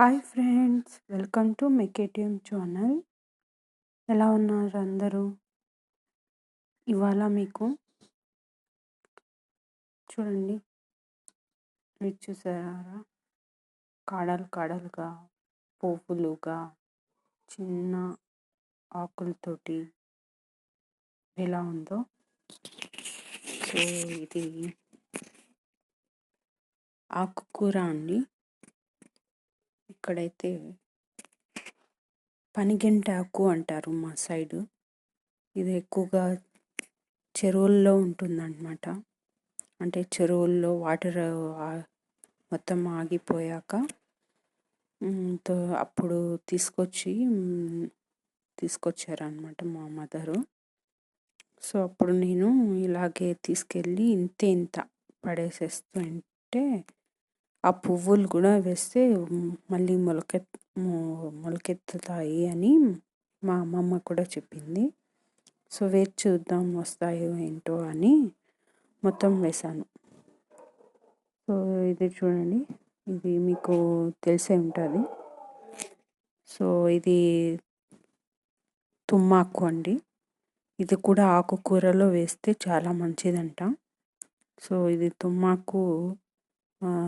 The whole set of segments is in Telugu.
హాయ్ ఫ్రెండ్స్ వెల్కమ్ టు మెకేటిఎం ఛానల్. ఎలా ఉన్నారు అందరూ? ఇవాళ మీకు చూడండి ఇది చూసారా? కాడలు కాడలుగా పువ్వులుగా చిన్న ఆకులతోటి ఎలా ఉందో. సో ఇది ఆకుకూర అండి. ఇక్కడైతే పనిగంటాకు అంటారు మా సైడు. ఇది ఎక్కువగా చెరువుల్లో ఉంటుందన్నమాట. అంటే చెరువుల్లో వాటర్ మొత్తం ఆగిపోయాక అప్పుడు తీసుకొచ్చి తీసుకొచ్చారనమాట మా మదరు. సో అప్పుడు నేను ఇలాగే తీసుకెళ్ళి ఇంత ఇంత పడేసేస్తుంటే ఆ పువ్వులు కూడా వేస్తే మళ్ళీ మొలకెత్ మొ- మొలకెత్తుతాయి అని మా అమ్మమ్మ కూడా చెప్పింది. సో వేచి చూద్దాం వస్తాయో ఏంటో అని మొత్తం వేశాను. సో ఇది చూడండి. ఇది మీకు తెలిసే ఉంటుంది. సో ఇది తుమ్మాకు అండి. ఇది కూడా ఆకుకూరలో వేస్తే చాలా మంచిదంట. సో ఇది తుమ్మాకు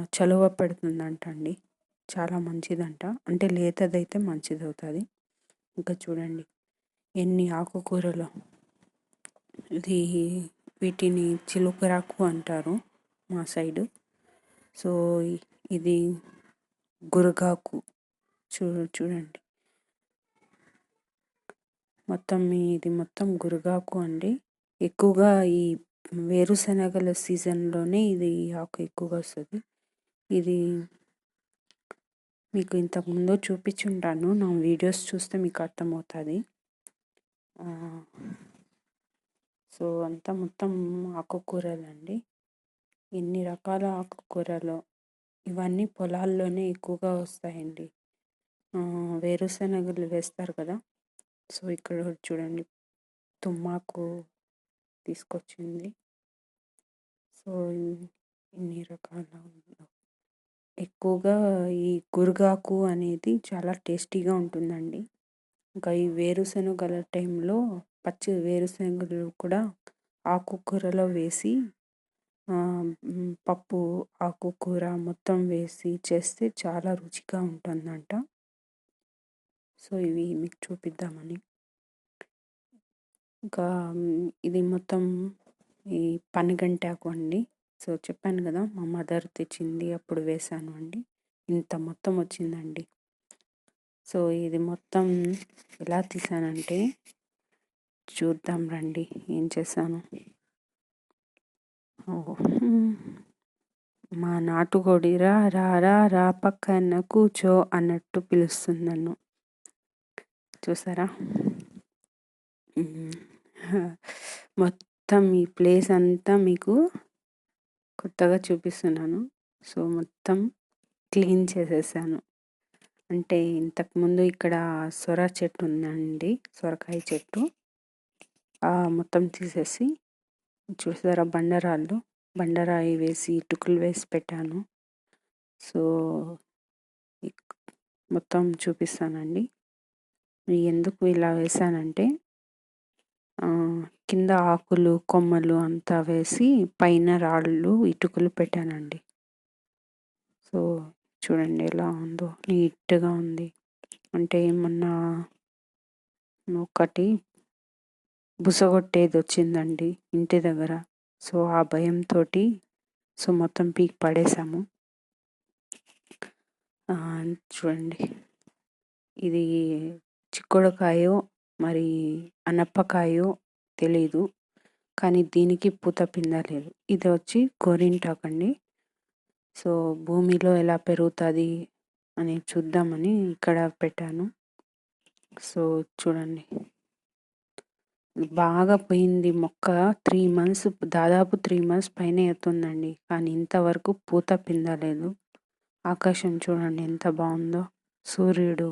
చలువ పెడుతుందంట అండి చాలా మంచిదంట. అంటే లేతదైతే మంచిది అవుతుంది ఇంకా చూడండి. ఎన్ని ఆకుకూరలు. ఇది వీటిని చిలుకరాకు అంటారు మా సైడు. సో ఇది గురగాకు. చూ చూడండి. మొత్తం ఇది మొత్తం గురగాకు అండి. ఎక్కువగా ఈ వేరుశనగల సీజన్లోనే ఇది ఆకు ఎక్కువగా వస్తుంది. ఇది మీకు ఇంతకుముందు చూపించుంటాను. నా వీడియోస్ చూస్తే మీకు అర్థమవుతుంది. సో అంతా మొత్తం ఆకుకూరలండి. ఎన్ని రకాల ఆకుకూరలు? ఇవన్నీ పొలాల్లోనే ఎక్కువగా వస్తాయండి. వేరుశనగలు వేస్తారు కదా. సో ఇక్కడ చూడండి. తుమ్మాకు తీసుకొచ్చింది. సో ఇన్ని రకాల ఉందో. ఎక్కువగా ఈ గురగాకు అనేది చాలా టేస్టీగా ఉంటుందండి. ఇంకా ఈ వేరుశనగల టైంలో పచ్చి వేరుశనగలు కూడా ఆకుకూరలో వేసి ఆ, పప్పు ఆకుకూర మొత్తం వేసి చేస్తే చాలా రుచిగా ఉంటుందంట. సో ఇవి మీకు చూపిద్దామని. ఇంకా ఇది మొత్తం ఈ పనిగంటాకు అండి. సో చెప్పాను కదా మా మదర్ తెచ్చింది అప్పుడు వేశాను అండి. ఇంత మొత్తం వచ్చిందండి. సో ఇది మొత్తం ఎలా తీసానంటే చూద్దాం రండి ఏం చేశాను. మా నాటుకోడి రా రా రా రా పక్కన కూర్చో అన్నట్టు పిలుస్తుంది నన్ను. చూసారా? మొత్తం ఈ ప్లేస్ అంతా మీకు కొత్తగా చూపిస్తున్నాను. సో మొత్తం క్లీన్ చేసేసాను. అంటే ఇంతకుముందు ఇక్కడ సొర చెట్టు ఉందండి. సొరకాయ చెట్టు. ఆ మొత్తం తీసేసి చూసారా బండరాళ్ళు? బండరాయి వేసి ఇటుకులు వేసి పెట్టాను. సో మొత్తం చూపిస్తానండి. ఎందుకు ఇలా వేసానంటే కింద ఆకులు కొమ్మలు అంతా వేసి పైన రాళ్ళు ఇటుకలు పెట్టానండి. సో చూడండి ఎలా ఉందో. నీట్గా ఉంది. అంటే ఏమన్నా ఒకటి బుసగొట్టేది వచ్చిందండి ఇంటి దగ్గర. సో ఆ భయంతో సో మొత్తం పీక్ పడేసాము. చూడండి. ఇది చిక్కుడుకాయో మరి అనప్పకాయో తెలియదు కానీ దీనికి పూత పింద లేదు. ఇది వచ్చి గోరింటాకు అండి సో భూమిలో ఎలా పెరుగుతుంది అని చూద్దామని ఇక్కడ పెట్టాను. సో చూడండి. బాగా పోయింది మొక్క. త్రీ మంత్స్ దాదాపు త్రీ మంత్స్ పైన అవుతుందండి కానీ ఇంతవరకు పూత పిందలేదు ఆకాశం చూడండి ఎంత బాగుందో. సూర్యుడు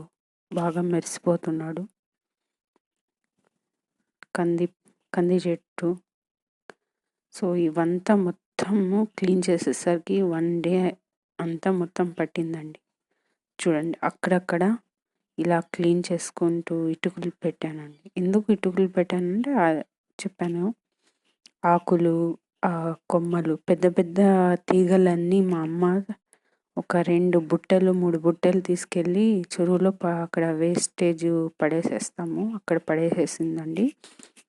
బాగా మెరిసిపోతున్నాడు. కంది కంది చెట్టు. సో ఇవంతా మొత్తము క్లీన్ చేసేసరికి వన్ డే అంతా మొత్తం పట్టిందండి. చూడండి అక్కడక్కడ ఇలా క్లీన్ చేసుకుంటూ ఇటుకలు పెట్టానండి. ఎందుకు ఇటుకలు పెట్టానంటే చెప్పాను ఆకులు కొమ్మలు పెద్ద పెద్ద తీగలన్నీ మా అమ్మ ఒక రెండు బుట్టలు మూడు బుట్టలు తీసుకెళ్ళి చెరువులో అక్కడ వేస్టేజ్ పడేసేస్తాము. అక్కడ పడేసేసిందండి.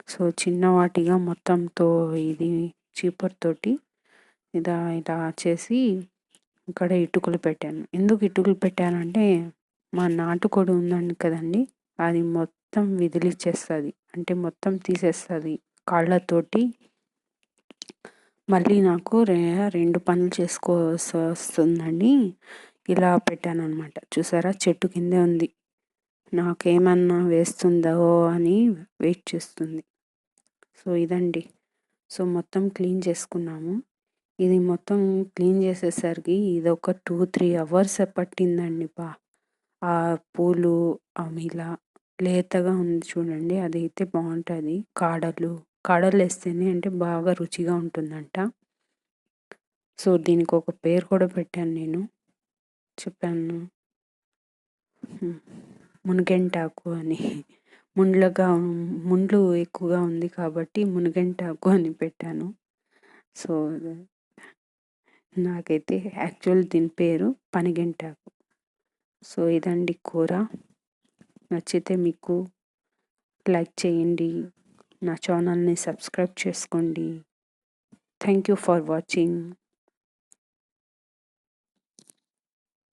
సో చిన్నవాటిగా మొత్తంతో ఇది చీపర్తోటి ఇలా ఇలా చేసి ఇక్కడ ఇటుకలు పెట్టాను. ఎందుకు ఇటుకలు పెట్టానంటే మా నాటుకోడి ఉందండి కదండి అది మొత్తం విదిలిచ్చేస్తుంది. అంటే మొత్తం తీసేస్తుంది కాళ్ళతోటి. మళ్ళీ నాకు రే రెండు పనులు చేసుకోవాల్సి వస్తుందండి. ఇలా పెట్టాను అనమాట చూసారా? చెట్టు కిందే ఉంది. నాకేమన్నా వేస్తుందో అని వెయిట్ చేస్తుంది. సో ఇదండి. సో మొత్తం క్లీన్ చేసుకున్నాము. ఇది మొత్తం క్లీన్ చేసేసరికి ఇది ఒక టూ త్రీ అవర్స్ పట్టిందండి బా ఆ పూలు అమిలా లేతగా ఉంది చూడండి. అది అయితే బాగుంటుంది. కాడలు కాడలు వేస్తేనే అంటే బాగా రుచిగా ఉంటుందంట. సో దీనికి ఒక పేరు కూడా పెట్టాను నేను. చెప్పాను. మునగెంటాకు అని. ముండ్లగా ముండ్లు ఎక్కువగా ఉంది కాబట్టి మునగంటాకు అని పెట్టాను. సో నాకైతే యాక్చువల్ దీని పేరు పనిగంటాకు. సో ఇదండి కూర. నచ్చితే మీకు లైక్ చేయండి. నా ఛానల్ని సబ్స్క్రైబ్ చేసుకోండి. Thank you for watching.